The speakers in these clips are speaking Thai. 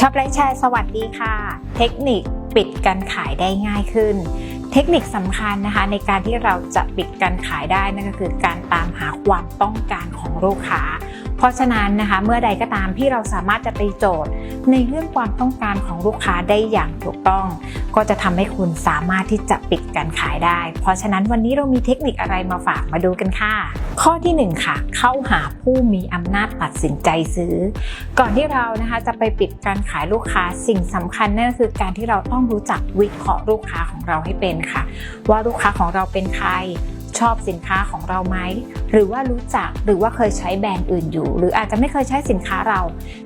ชอบไลฟ์แชร์สวัสดีค่ะ เทคนิคปิดการขายได้ง่ายขึ้น เทคนิคสำคัญนะคะ ในการที่เราจะปิดการขายได้นั่นก็คือการตามหาความต้องการของลูกค้า เพราะฉะนั้นนะคะเมื่อใดก็ตามที่เราสามารถจะตีโจทย์ ในเรื่องความต้องการของลูกค้าได้อย่างถูกต้อง ก็จะทำให้คุณสามารถที่จะปิดการขายได้ เพราะฉะนั้นวันนี้เรามีเทคนิคอะไรมาฝากมาดูกันค่ะ ข้อที่หนึ่งค่ะ เข้าหาผู้มีอำนาจตัดสินใจซื้อ ก่อนที่เรานะคะจะไปปิดการขายลูกค้าสิ่งสำคัญนั่นคือการที่เราต้องรู้จักวิเคราะห์ลูกค้าของเราให้เป็นค่ะ ว่าลูกค้าของเราเป็นใคร ชอบสินค้าของเราไหมหรือว่ารู้จักหรือว่าเคยใช้แบรนด์อื่นอยู่ หรืออาจจะไม่เคยใช้สินค้าเรา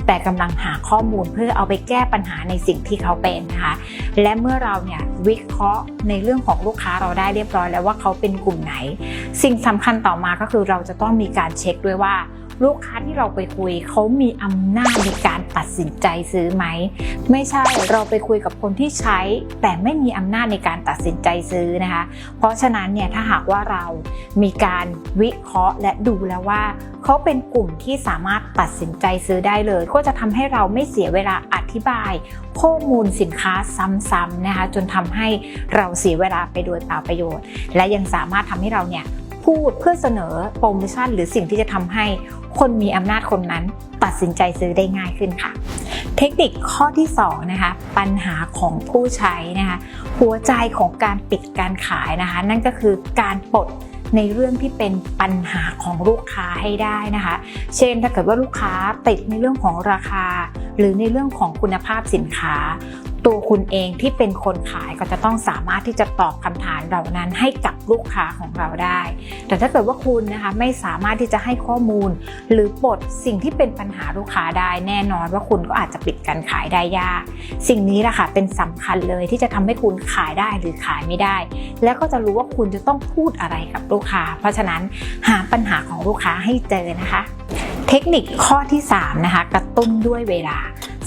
แต่กำลังหาข้อมูลเพื่อเอาไปแก้ปัญหาในสิ่งที่เขาเป็นนะคะและเมื่อเราเนี่ยวิเคราะห์ในเรื่องของลูกค้าเราได้เรียบร้อยแล้วว่าเขาเป็นกลุ่มไหน สิ่งสำคัญต่อมาก็คือเราจะต้องมีการเช็คด้วยว่า ลูกค้าที่เราไปคุยเขามีอำนาจในการตัดสินใจซื้อไหม ไม่ใช่เราไปคุยกับคนที่ใช้ แต่ไม่มีอำนาจในการตัดสินใจซื้อนะคะ เพราะฉะนั้นเนี่ยถ้าหากว่าเรามีการวิเคราะห์และดูแล้วว่าเขาเป็นกลุ่มที่สามารถตัดสินใจซื้อได้เลย ก็จะทำให้เราไม่เสียเวลาอธิบาย ข้อมูลสินค้าซ้ำๆนะคะจนทำให้เราเสียเวลาไปโดยเปล่าประโยชน์ และยังสามารถทำให้เราเนี่ย พูดเพื่อเสนอโปรโมชั่นหรือสิ่งที่จะทำให้คนมีอำนาจคนนั้นตัดสินใจซื้อได้ง่ายขึ้นค่ะ เทคนิคข้อที่2นะคะปัญหาของผู้ใช้นะคะหัวใจของการปิดการขายนะคะ นั่นก็คือการปลดในเรื่องที่เป็นปัญหาของลูกค้าให้ได้นะคะ เช่นถ้าเกิดว่าลูกค้าติดในเรื่องของราคา หรือในเรื่องของคุณภาพสินค้า ตัวคุณเองที่เป็นคนขายก็จะต้องสามารถที่จะตอบคำถามเหล่านั้นให้กับลูกค้าของเราได้ แต่ถ้าเกิดว่าคุณนะคะไม่สามารถที่จะให้ข้อมูล หรือปลดสิ่งที่เป็นปัญหาลูกค้าได้แน่นอนว่าคุณก็อาจจะปิดการขายได้ยาก สิ่งนี้แหละค่ะเป็นสำคัญเลยที่จะทำให้คุณขายได้หรือขายไม่ได้ แล้วก็จะรู้ว่าคุณจะต้องพูดอะไรกับลูกค้า เพราะฉะนั้นหาปัญหาของลูกค้าให้เจอนะคะ เทคนิคข้อที่3นะคะกระตุ้นด้วยเวลา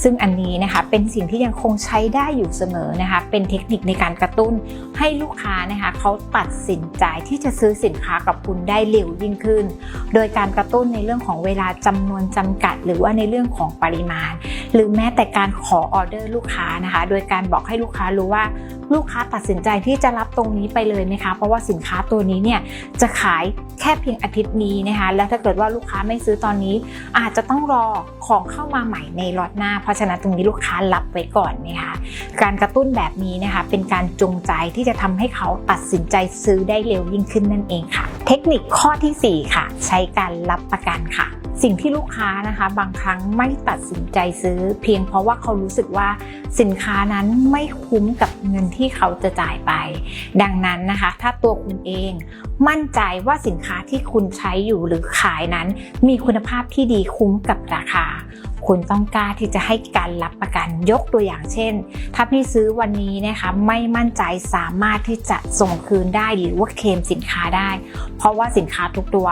ซึ่งอันนี้นะคะเป็นสิ่งที่ยังคงใช้ได้อยู่เสมอนะคะ เป็นเทคนิคในการกระตุ้นให้ลูกค้านะคะเขาตัดสินใจที่จะซื้อสินค้ากับคุณได้เร็วยิ่งขึ้น โดยการกระตุ้นในเรื่องของเวลาจำนวนจำกัด หรือว่าในเรื่องของปริมาณ หรือแม้แต่การขอออเดอร์ลูกค้านะคะ โดยการบอกให้ลูกค้ารู้ว่าลูกค้าตัดสินใจที่จะรับตรงนี้ไปเลยไหมคะ เพราะว่าสินค้าตัวนี้เนี่ยจะขายแค่เพียงอาทิตย์นี้นะคะ แล้วถ้าเกิดว่าลูกค้าไม่ซื้อตอนนี้ อาจจะต้องรอของเข้ามาใหม่ในล็อตหน้าเพราะะฉะนั้นตรงนี้ลูกค้ารับไว้ก่อนนะคะการกระตุ้นแบบนี้นะคะเป็นการจงใจที่จะทำให้เขาตัดสินใจซื้อได้เร็วยิ่งขึ้นนั่นเองค่ะ เทคนิคข้อทีสี่ 4 ค่ะ ใช้การรับประกันค่ะสิ่งที่ลูกค้านะคะบางครั้งไม่ตัดสินใจซื้อ เพียงเพราะว่าเขารู้สึกว่าสินค้านั้นไม่คุ้มกับเงินที่เขาจะจ่ายไป ดังนั้นนะคะ ถ้าตัวคุณเอง มั่นใจว่าสินค้าที่คุณใช้อยู่หรือขายนั้น มีคุณภาพที่ดีคุ้มกับราคา คุณต้องกล้าที่จะให้การรับประกันยกตัวอย่างเช่น ถ้าพี่ซื้อวันนี้นะคะไม่มั่นใจสามารถที่จะส่งคืนได้หรือว่าเคลมสินค้าได้ เพราะว่าสินค้าทุกตัว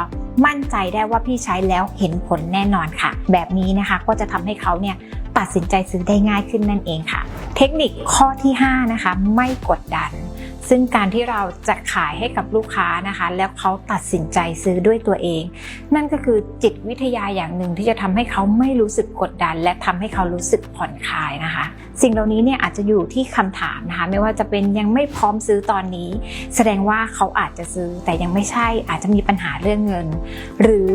มั่นใจได้ว่าพี่ใช้แล้วเห็นผลแน่นอนค่ะ แบบนี้นะคะก็จะทำให้เขาเนี่ยตัดสินใจซื้อได้ง่ายขึ้นนั่นเองค่ะ เทคนิคข้อที่ 5 นะคะ ไม่กดดัน ซึ่งการที่เราจะขายให้กับลูกค้านะคะ แล้วเขาตัดสินใจซื้อด้วยตัวเอง นั่นก็คือจิตวิทยาอย่างหนึ่งที่จะทำให้เขาไม่รู้สึกกดดัน และทำให้เขารู้สึกผ่อนคลายนะคะ สิ่งเหล่านี้เนี่ยอาจจะอยู่ที่คำถามนะคะ ไม่ว่าจะเป็นยังไม่พร้อมซื้อตอนนี้ แสดงว่าเขาอาจจะซื้อแต่ยังไม่ใช่อาจจะมีปัญหาเรื่องเงิน หรือ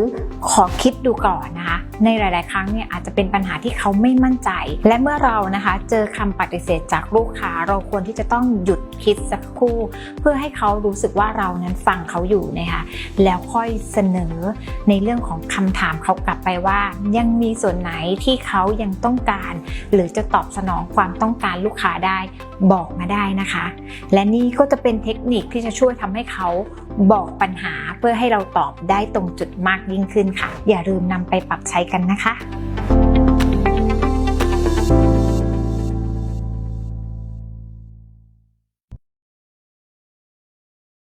ขอคิดดูก่อนนะคะ ในหลาย ๆ ครั้งเนี่ยอาจจะเป็นปัญหาที่เขาไม่มั่นใจ และเมื่อเรานะคะ เจอคำปฏิเสธจากลูกค้าเราควรที่จะต้องหยุดคิดสักครู่เพื่อให้เขารู้สึกว่าเรานั้นฟังเขาอยู่นะคะแล้วค่อยเสนอในเรื่องของคำถามเขากลับไปว่า ยังมีส่วนไหนที่เขายังต้องการ หรือจะตอบสนองความต้องการลูกค้าได้บอกมาได้นะคะ และนี่ก็จะเป็นเทคนิคที่จะช่วยทำให้เขาบอกปัญหาเพื่อให้เราตอบได้ตรงจุดมากยิ่งขึ้นค่ะ อย่าลืมนำไปปรับใช้กันนะคะ